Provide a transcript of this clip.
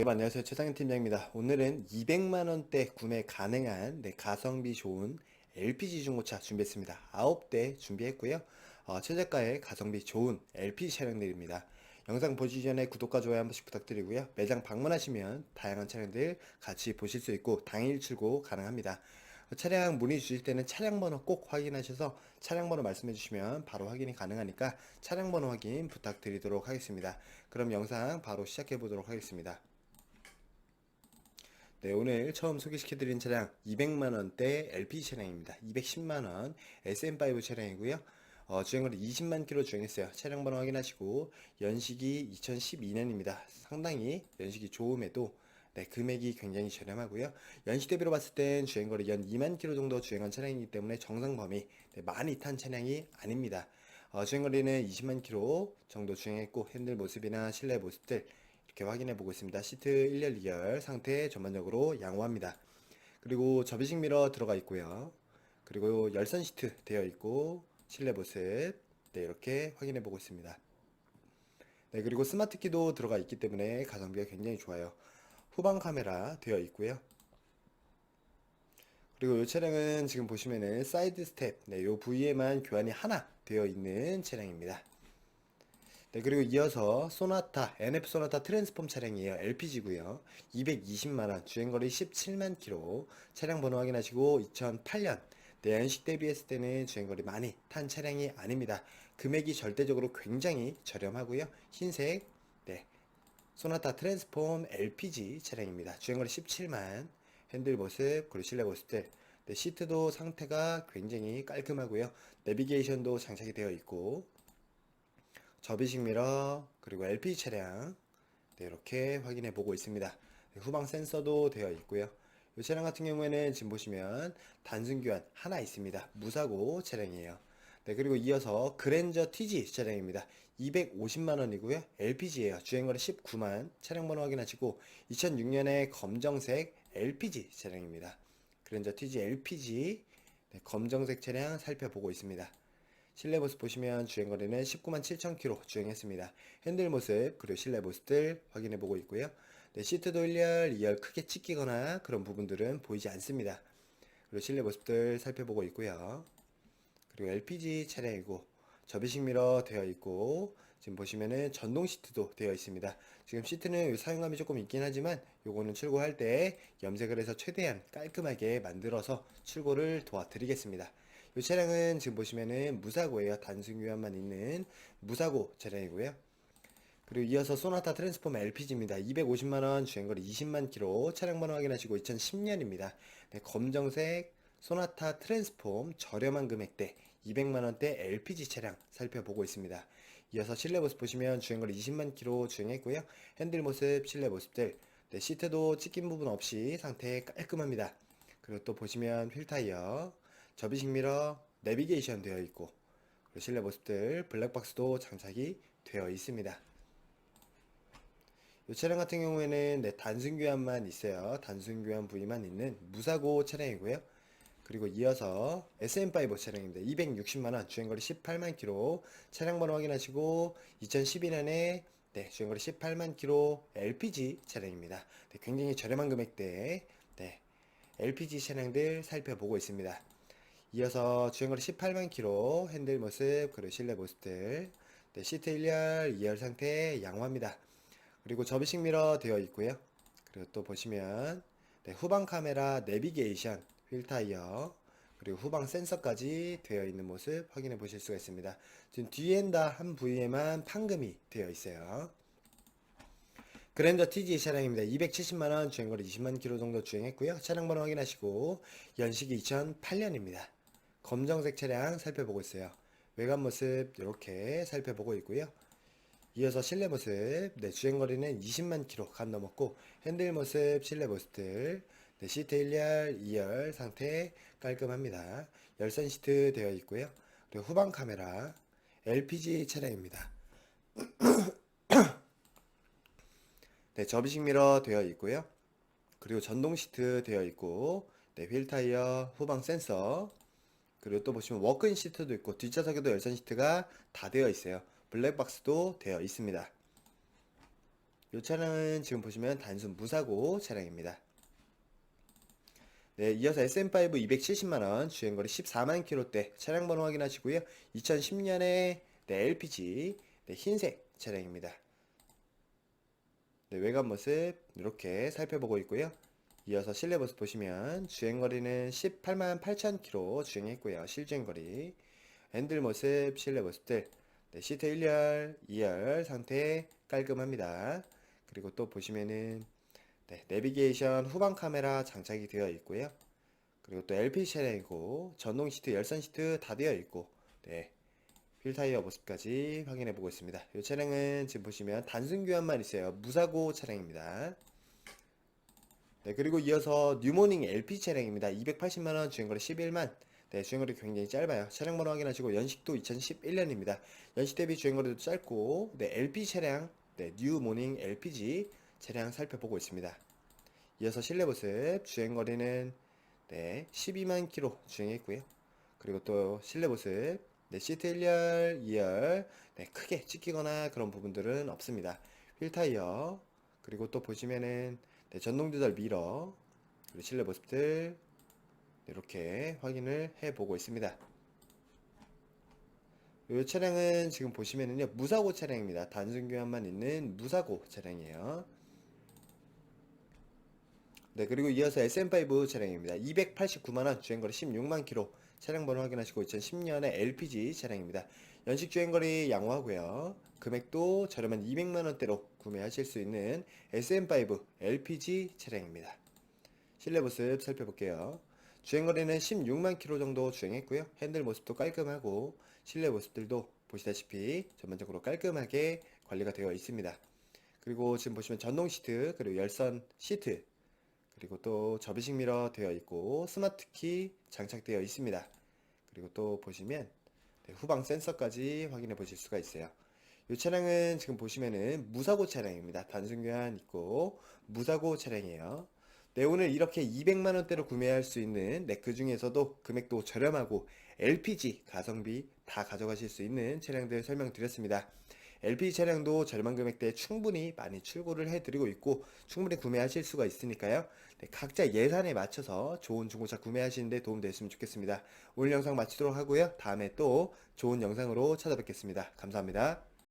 네, 안녕하세요. 최상현 팀장입니다. 오늘은 200만원대 구매 가능한 네, 가성비 좋은 LPG 중고차 준비했습니다. 9대 준비했고요. 어, 최저가의 가성비 좋은 LPG 차량들입니다. 영상 보시기 전에 구독과 좋아요 한 번씩 부탁드리고요. 매장 방문하시면 다양한 차량들 같이 보실 수 있고 당일 출고 가능합니다. 차량 문의 주실 때는 차량 번호 꼭 확인하셔서 차량 번호 말씀해 주시면 바로 확인이 가능하니까 차량 번호 확인 부탁드리도록 하겠습니다. 그럼 영상 바로 시작해 보도록 하겠습니다. 네, 오늘 처음 소개시켜드린 차량 200만원대 LPG 차량입니다. 210만원 SM5 차량이고요. 어, 주행거리 20만 킬로 주행했어요. 차량 번호 확인하시고 연식이 2012년입니다. 상당히 연식이 좋음에도 네, 금액이 굉장히 저렴하고요. 연식 대비로 봤을 땐 주행거리 연 2만 킬로 정도 주행한 차량이기 때문에 정상 범위 네, 많이 탄 차량이 아닙니다. 어, 주행거리는 20만 킬로 정도 주행했고 핸들 모습이나 실내 모습들 이렇게 확인해 보고 있습니다. 시트 1열 2열 상태 전반적으로 양호합니다. 그리고 접이식 미러 들어가 있고요. 그리고 열선 시트 되어 있고 실내 모습 네, 이렇게 확인해 보고 있습니다. 네, 그리고 스마트 키도 들어가 있기 때문에 가성비가 굉장히 좋아요. 후방 카메라 되어 있고요. 그리고 이 차량은 지금 보시면은 사이드 스텝, 네, 요 부위에만 교환이 하나 되어 있는 차량입니다. 네, 그리고 이어서 소나타, NF 소나타 트랜스폼 차량이에요. LPG고요. 220만원, 주행거리 17만 킬로, 차량 번호 확인하시고 2008년, 네, 연식 대비했을 때는 주행거리 많이 탄 차량이 아닙니다. 금액이 절대적으로 굉장히 저렴하고요. 흰색, 네, 소나타 트랜스폼 LPG 차량입니다. 주행거리 17만, 핸들 모습, 그리고 실내 모습들, 네, 시트도 상태가 굉장히 깔끔하고요. 내비게이션도 장착이 되어 있고, 접이식 미러 그리고 LPG 차량 네, 이렇게 확인해 보고 있습니다. 네, 후방 센서도 되어 있고요. 이 차량 같은 경우에는 지금 보시면 단순 교환 하나 있습니다. 무사고 차량이에요. 네, 그리고 이어서 그랜저 TG 차량입니다. 250만 원이고요. LPG예요. 주행거리 19만. 차량 번호 확인하시고 2006년에 검정색 LPG 차량입니다. 그랜저 TG LPG 네, 검정색 차량 살펴보고 있습니다. 실내 모습 보시면 주행 거리는 19만 7천 킬로 주행했습니다. 핸들 모습 그리고 실내 모습들 확인해 보고 있고요. 네, 시트도 1열, 2열 크게 찢기거나 그런 부분들은 보이지 않습니다. 그리고 실내 모습들 살펴보고 있고요. 그리고 LPG 차량이고 접이식 미러 되어 있고 지금 보시면은 전동 시트도 되어 있습니다. 지금 시트는 사용감이 조금 있긴 하지만 요거는 출고할 때 염색을 해서 최대한 깔끔하게 만들어서 출고를 도와드리겠습니다. 이 차량은 지금 보시면은 무사고예요. 단순 교환만 있는 무사고 차량이고요. 그리고 이어서 소나타 트랜스폼 LPG입니다. 250만원 주행거리 20만 킬로 차량 번호 확인하시고 2010년입니다. 네, 검정색 소나타 트랜스폼 저렴한 금액대 200만원대 LPG 차량 살펴보고 있습니다. 이어서 실내 모습 보시면 주행거리 20만 킬로 주행했고요. 핸들 모습, 실내 모습들 네, 시트도 찢긴 부분 없이 상태 깔끔합니다. 그리고 또 보시면 휠 타이어 접이식 미러, 내비게이션 되어 있고 실내 모습들 블랙박스도 장착이 되어 있습니다. 이 차량 같은 경우에는 네, 단순 교환만 있어요. 단순 교환 부위만 있는 무사고 차량이고요. 그리고 이어서 SM5 차량입니다. 260만원, 주행거리 18만 킬로, 차량 번호 확인하시고 2012년에 네, 주행거리 18만 킬로 LPG 차량입니다. 네, 굉장히 저렴한 금액대 네, LPG 차량들 살펴보고 있습니다. 이어서 주행거리 18만 킬로 핸들 모습 그리고 실내 모습들 네, 시트 1열 2열 상태 양호합니다 그리고 접이식 미러 되어 있고요 그리고 또 보시면 네, 후방 카메라 내비게이션 휠 타이어 그리고 후방 센서까지 되어 있는 모습 확인해 보실 수가 있습니다 지금 뒤엔다 한 부위에만 판금이 되어 있어요 그랜저 TG 차량입니다. 270만원 주행거리 20만 킬로 정도 주행했고요. 차량 번호 확인하시고 연식이 2008년입니다. 검정색 차량 살펴보고 있어요. 외관 모습 이렇게 살펴보고 있고요. 이어서 실내 모습, 네, 주행거리는 20만 킬로 간 넘었고 핸들 모습, 실내 모습들, 네, 시트 1열, 2열 상태 깔끔합니다. 열선 시트 되어 있고요. 그리고 후방 카메라, LPG 차량입니다. 네, 접이식 미러 되어 있고요. 그리고 전동 시트 되어 있고, 네, 휠 타이어, 후방 센서, 그리고 또 보시면 워크인 시트도 있고 뒷좌석에도 열선 시트가 다 되어 있어요. 블랙박스도 되어 있습니다. 이 차량은 지금 보시면 단순 무사고 차량입니다. 네, 이어서 SM5 270만원, 주행거리 14만 킬로대 차량 번호 확인하시고요. 2010년에 네, LPG 네, 흰색 차량입니다. 네, 외관 모습 이렇게 살펴보고 있고요. 이어서 실내 모습 보시면 주행거리는 18만 8천 킬로 주행했고요. 실주행거리 핸들 모습, 실내 모습들 네, 시트 1열, 2열 상태 깔끔합니다. 그리고 또 보시면은 네, 내비게이션 후방 카메라 장착이 되어 있고요. 그리고 또 LP 차량이고 전동 시트, 열선 시트 다 되어 있고 네, 휠 타이어 모습까지 확인해 보고 있습니다. 이 차량은 지금 보시면 단순 교환만 있어요. 무사고 차량입니다. 네, 그리고 이어서 뉴모닝 LP 차량입니다. 280만원 주행거리 11만. 네, 주행거리 굉장히 짧아요. 차량 번호 확인하시고 연식도 2011년입니다. 연식 대비 주행거리도 짧고, 네, LP 차량, 네, 뉴모닝 LPG 차량 살펴보고 있습니다. 이어서 실내 모습, 주행거리는 네, 12만 킬로 주행했고요. 그리고 또 실내 모습, 네, 시트 1열, 2열, 네, 크게 찢기거나 그런 부분들은 없습니다. 휠 타이어, 그리고 또 보시면은 네, 전동 조절 미러, 그리고 실내 모습들 이렇게 확인을 해 보고 있습니다. 이 차량은 지금 보시면은요 무사고 차량입니다. 단순 교환만 있는 무사고 차량이에요. 네 그리고 이어서 SM5 차량입니다. 289만원 주행거리 16만 킬로 차량 번호 확인하시고 2010년에 LPG 차량입니다. 연식 주행거리 양호하고요. 금액도 저렴한 200만원대로 구매하실 수 있는 SM5 LPG 차량입니다. 실내 모습 살펴볼게요. 주행거리는 16만 킬로 정도 주행했고요. 핸들 모습도 깔끔하고 실내 모습들도 보시다시피 전반적으로 깔끔하게 관리가 되어 있습니다. 그리고 지금 보시면 전동 시트 그리고 열선 시트 그리고 또 접이식 미러 되어 있고 스마트 키 장착되어 있습니다. 그리고 또 보시면 네, 후방 센서까지 확인해 보실 수가 있어요. 이 차량은 지금 보시면은 무사고 차량입니다. 단순 교환 있고 무사고 차량이에요. 네, 오늘 이렇게 200만 원대로 구매할 수 있는 네, 그 중에서도 금액도 저렴하고 LPG 가성비 다 가져가실 수 있는 차량들 설명드렸습니다. LPG 차량도 저렴한 금액대에 충분히 많이 출고를 해드리고 있고 충분히 구매하실 수가 있으니까요. 네, 각자 예산에 맞춰서 좋은 중고차 구매하시는데 도움됐으면 좋겠습니다. 오늘 영상 마치도록 하고요. 다음에 또 좋은 영상으로 찾아뵙겠습니다. 감사합니다.